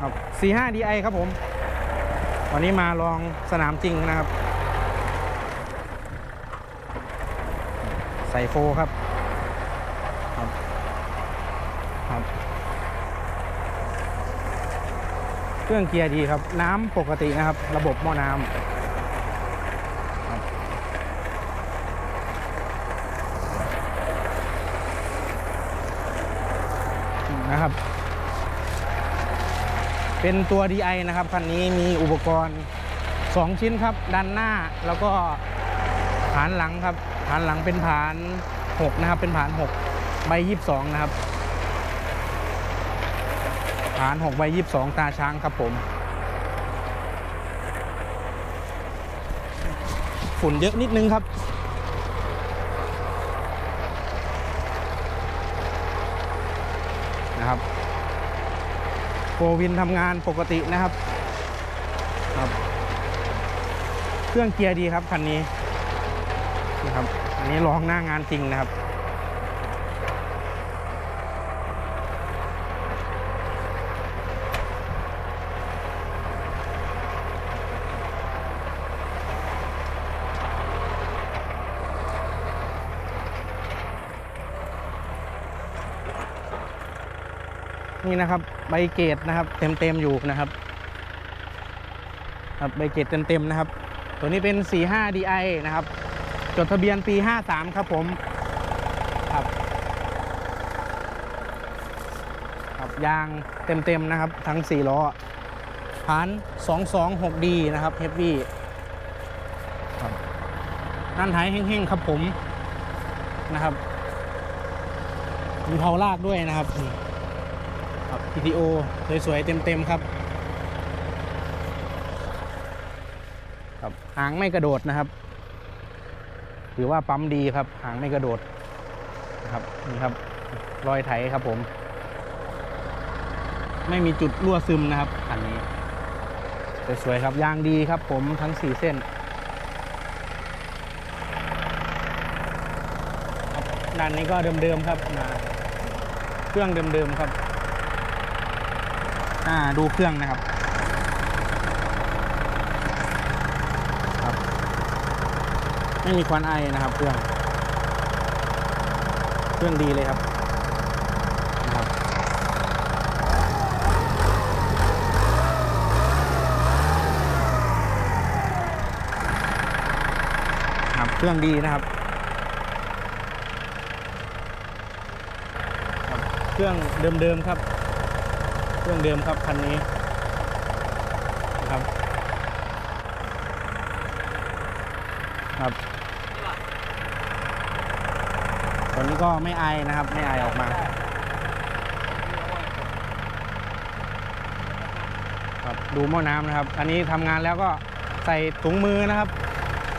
ครับ 45 DI ครับผม วันนี้มาลองสนามจริงนะครับ ใส่โฟครับครับครับเครื่องเกียร์ดีครับ น้ำปกตินะครับ ระบบหม้อน้ำนะครับ เป็นตัว DI นะครับคันนี้มีอุปกรณ์ 2 ชิ้นครับด้านหน้าแล้วก็ฐานหลังครับฐานหลังเป็นฐาน 6 นะครับ เป็นฐาน 6 ใบ 22 นะครับฐาน6ใบ 22 ตาช้างครับผม ฝุ่นเยอะนิดนึงครับนะครับ โฟวินทำงานปกตินะครับครับ เครื่องเกียร์ดีครับคันนี้นะครับ อันนี้ลองหน้างานจริงนะครับ นี่นะครับใบเกตนะครับ เต็มเต็มๆอยู่นะครับ ครับใบเกตเต็มเต็มๆนะครับ ตัวนี้เป็น 45 DI นะครับ จดทะเบียนปี 53 ครับผมครับครับยางเต็มเต็มๆนะครับ ทั้ง 4 ล้อฐาน 226D นะครับเฮฟวี่ครับนั่นท้ายแห้งๆครับผมนะครับมีเผาลากด้วยนะครับ นี่ครับ PTO สวยๆเต็มๆครับ ครับหางไม่กระโดดนะครับ ถือว่าปั๊มดีครับ หางไม่กระโดดนะครับนี่ครับ รอยไถครับผม ไม่มีจุดรั่วซึมนะครับอันนี้สวยๆครับยางดีครับผมทั้ง 4 เส้นครับด้านนี้ก็เดิมๆครับมาเครื่องเดิมๆครับ อ่าดูเครื่องนะครับครับ ไม่มีควันไอนะครับ เครื่อง เครื่องดีเลยครับนะครับครับเครื่องดีนะครับครับเครื่องเดิมๆครับ เครื่องเดิมครับคันนี้ครับครับตัวนี้ก็ไม่ไอนะครับ ไม่ไอออกมาครับดูหม้อน้ำนะครับ อันนี้ทำงานแล้วก็ใส่ถุงมือนะครับ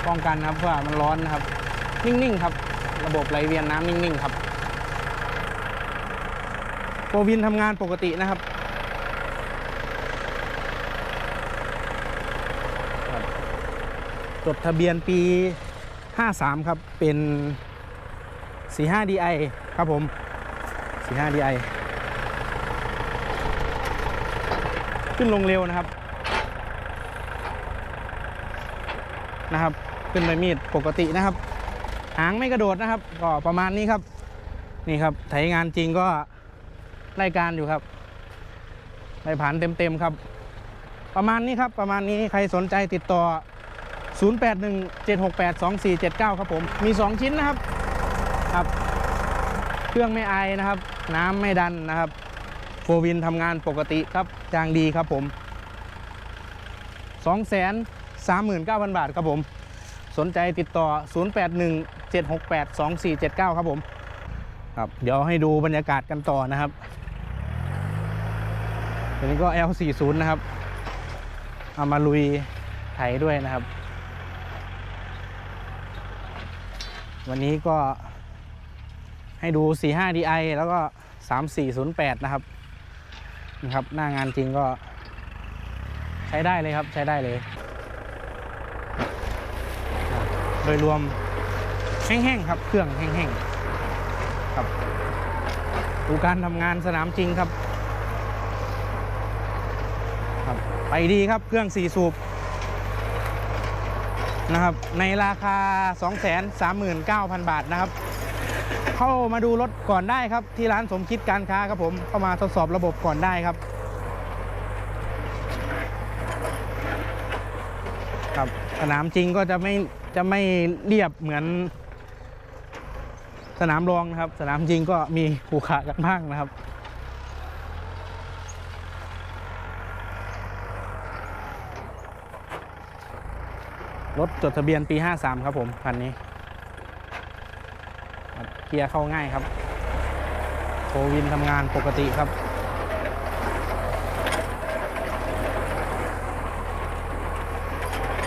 ป้องกันนะครับเพื่อมันร้อนนะครับ นิ่งๆครับ ระบบไหลเวียนน้ำนิ่งๆครับโปรวินทำงานปกตินะครับ จดทะเบียนปี 53 ครับ เป็น 45 DI ครับผม 45 DI ขึ้นลงเร็วนะครับ นะครับ ขึ้นใบมีดปกตินะครับ หางไม่กระโดดนะครับ ก็ประมาณนี้ครับ นี่ครับไถงานจริงก็รายการอยู่ครับรายผ่านเต็มๆครับ ประมาณนี้ครับ ประมาณนี้ใครสนใจติดต่อ 0817682479 ครับผม มี 2 ชิ้นนะครับครับ เครื่องไม่ไอนะครับ น้ำไม่ดันนะครับโฟวินทำงานปกติครับจางดีครับผม 239,000 บาทครับผม สนใจติดต่อ 0817682479 ครับผม ครับ เดี๋ยวให้ดูบรรยากาศกันต่อนะครับตัวนี้ก็ L40 นะครับ เอามาลุยไถด้วยนะครับ วันนี้ก็ให้ดู 45 DI แล้วก็ 3408 นะครับนะครับ หน้างานจริงก็ใช้ได้เลยครับใช้ได้เลย โดยรวมแห้งๆครับ เครื่องแห้งๆครับดูการทำงานสนามจริงครับครับ ไปดีครับเครื่อง4สูบ นะครับ ในราคา 239,000 บาทนะครับ เข้ามาดูรถก่อนได้ครับ ที่ร้านสมคิดการค้าครับผมเข้ามาทดสอบระบบก่อนได้ครับ ครับสนามจริงก็จะไม่จะไม่เรียบเหมือนสนามรองนะครับ สนามจริงก็มีขูขระกันบ้างนะครับ รถจดทะเบียนปี 53 ครับผมคันนี้ครับเกียร์เข้าง่ายครับโควินทำงานปกติครับ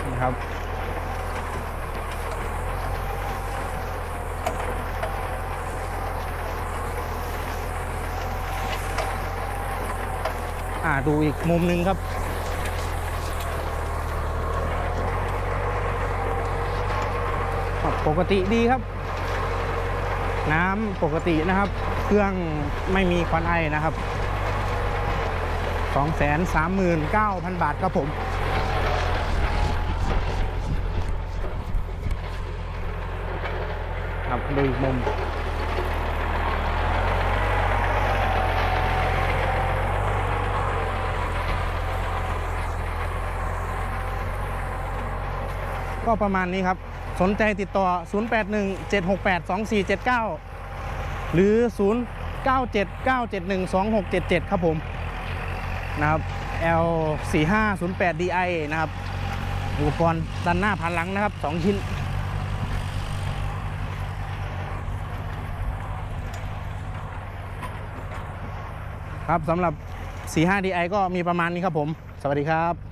นี่ครับ อ่าดูอีกมุมหนึ่งครับ ปกติดีครับ น้ำปกตินะครับ เครื่องไม่มีควันไอนะครับ 239,000 บาทครับผมครับดูอีกมุมก็ประมาณนี้ครับ สนใจติดต่อ 0817682479 หรือ 0979712677 ครับผมนะครับ L4508DI นะครับ อุปกรณ์ด้านหน้าพันหลังนะครับ 2 ชิ้น ครับสำหรับ 45DI ก็มีประมาณนี้ครับผม สวัสดีครับ